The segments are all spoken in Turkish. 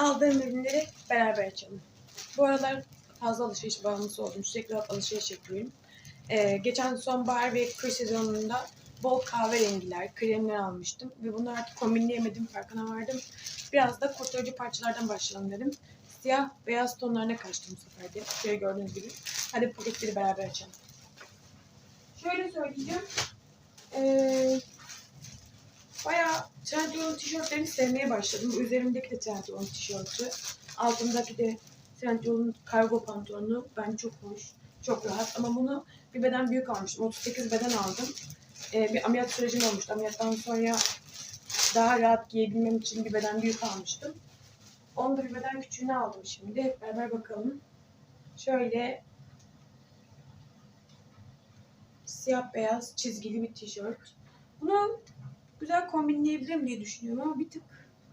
aldığım ürünleri beraber açalım. Bu aralar fazla alışveriş bağımlısı oldum. Sürekli alışveriş yapıyorum. Ee, geçen sonbahar ve kış sezonunda bol kahverengiler, kremler almıştım. Ve bunu artık kombinleyemedim, farkına vardım. Biraz da kurtarıcı parçalardan başlayalım dedim. Siyah, beyaz tonlarına kaçtım bu sefer de. Şöyle gördüğünüz gibi. Hadi paketleri beraber açalım. Şöyle söyleyeceğim. Ee, bayağı Trendyol'un tişörtlerini sevmeye başladım. Üzerimdeki de Trendyol'un tişörtü. Altındaki de Trendyol'un kargo pantolonu. Ben çok hoş, çok rahat. Ama bunu bir beden büyük almıştım. 38 beden aldım. Ee, bir ameliyat sürecim olmuştu. Ameliyattan sonra daha rahat giyebilmem için bir beden büyük almıştım. Onu da bir beden küçüğünü aldım şimdi. Hep beraber bakalım. Şöyle siyah beyaz çizgili bir tişört. Bunu güzel kombinleyebilirim diye düşünüyorum ama bir tık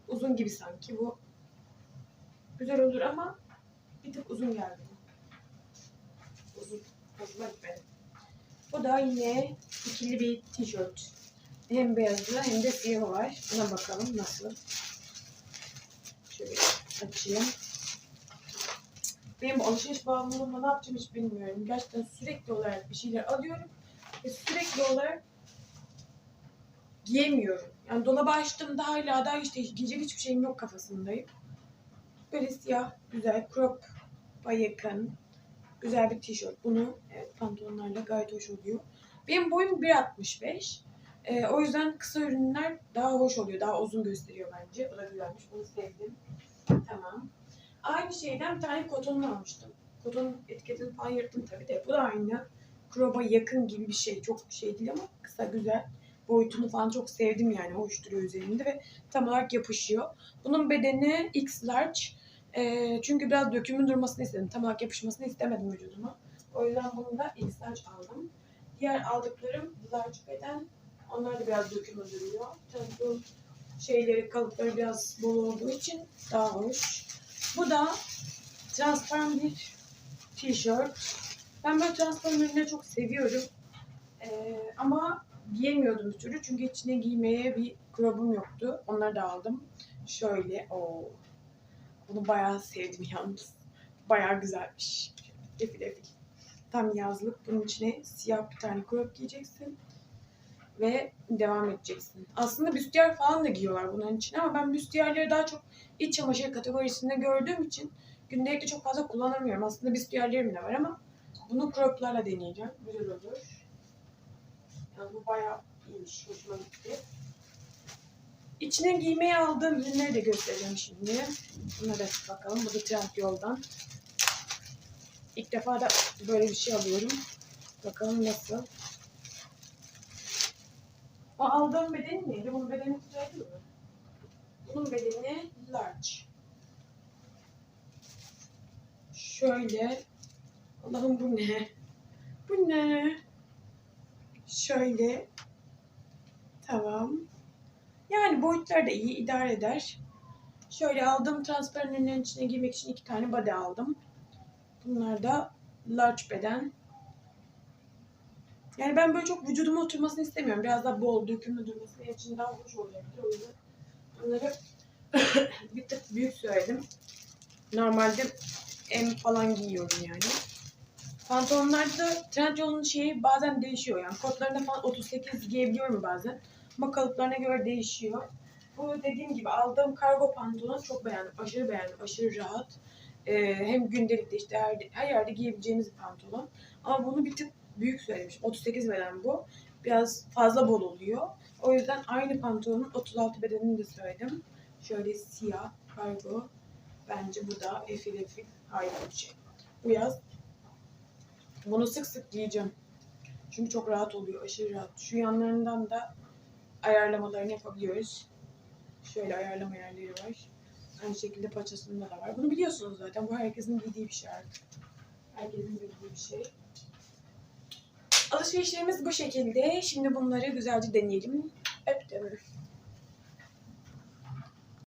uzun gibi sanki bu. Güzel olur ama bir tık uzun geldi. Uzun. Hoşuma gitmedi. Bu da yine ikili bir tişört. Hem beyazı hem de siyahı var. Buna bakalım nasıl. Şöyle açayım. Benim alışveriş bağımlılığımla ne yapacağım hiç bilmiyorum. Gerçekten sürekli olarak bir şeyler alıyorum ve sürekli olarak giyemiyorum. Yani dolabı açtığımda hala daha işte giyecek hiçbir şeyim yok kafasındayım. Böyle siyah, güzel, crop'a yakın, güzel bir tişört. Bunu evet, pantolonlarla gayet hoş oluyor. Benim boyum 1.65. Ee, o yüzden kısa ürünler daha hoş oluyor. Daha uzun gösteriyor bence. Bu da güzelmiş. Bunu sevdim. Tamam. Aynı şeyden bir tane kotonunu almıştım. Kotonun etiketini falan yırttım tabii de. Bu da aynı. Crop'a yakın gibi bir şey. Çok şey değil ama kısa güzel. Boyutunu falan çok sevdim yani. Hoş duruyor üzerinde ve tam olarak yapışıyor. Bunun bedeni X large. Ee, çünkü biraz dökümün durmasını istedim. Tam olarak yapışmasını istemedim vücuduma. O yüzden bunu da X large aldım. Diğer aldıklarım large beden. Onlar da biraz dökümü duruyor. Tabii bu şeyleri, kalıpları biraz bol olduğu için daha hoş. Bu da transparan bir tişört. Ben böyle transparan ürünleri çok seviyorum. Ee, ama giyemiyordum bir türlü çünkü içine giymeye bir crop'um yoktu. Onları da aldım. Şöyle, o Bunu bayağı sevdim yalnız. Bayağı güzelmiş. Efil efil. Tam yazlık. Bunun içine siyah bir tane crop giyeceksin. Ve devam edeceksin. Aslında büstiyer falan da giyiyorlar bunun içine ama ben büstiyerleri daha çok iç çamaşır kategorisinde gördüğüm için gündelikte çok fazla kullanamıyorum. Aslında büstiyerlerim de var ama bunu croplarla deneyeceğim. Güzel olur. Yani bu bayağı iyiymiş. Hoşuma gitti. İçine giymeye aldığım ürünleri de göstereceğim şimdi. Bunlara bakalım. Bu da Trendyol'dan. İlk defa da böyle bir şey alıyorum. Bakalım nasıl. O aldığım bedeni neydi? Bunun bedeni güzel değil mi? Bunun bedeni large. Şöyle. Allah'ım bu ne? Bu ne? Şöyle. Tamam. Yani boyutlar da iyi idare eder. Şöyle aldığım transparan ürünlerin içine giymek için iki tane body aldım. Bunlar da large beden. Yani ben böyle çok vücuduma oturmasını istemiyorum. Biraz daha bol, dökümlü durması için daha hoş olacaktır. O yüzden bunları bir tık büyük söyledim. Normalde M falan giyiyorum yani. Pantolonlarda Trendyol'un şeyi bazen değişiyor. Yani kotlarında falan 38 giyebiliyorum bazen. Ama kalıplarına göre değişiyor. Bu dediğim gibi aldığım kargo pantolon çok beğendim. Aşırı beğendim. Aşırı rahat. Ee, hem gündelikte işte her, her yerde giyebileceğiniz bir pantolon. Ama bunu bir tık büyük söylemişim. 38 beden bu. Biraz fazla bol oluyor. O yüzden aynı pantolonun 36 bedenini de söyledim. Şöyle siyah kargo. Bence bu da efil efil harika bir şey. Bu yaz bunu sık sık giyeceğim. Çünkü çok rahat oluyor. Aşırı rahat. Şu yanlarından da ayarlamalarını yapabiliyoruz. Şöyle ayarlama yerleri var. Aynı şekilde paçasında da var. Bunu biliyorsunuz zaten. Bu herkesin bildiği bir şey artık. Herkesin bildiği bir şey. Alışverişlerimiz bu şekilde. Şimdi bunları güzelce deneyelim. Öptüm.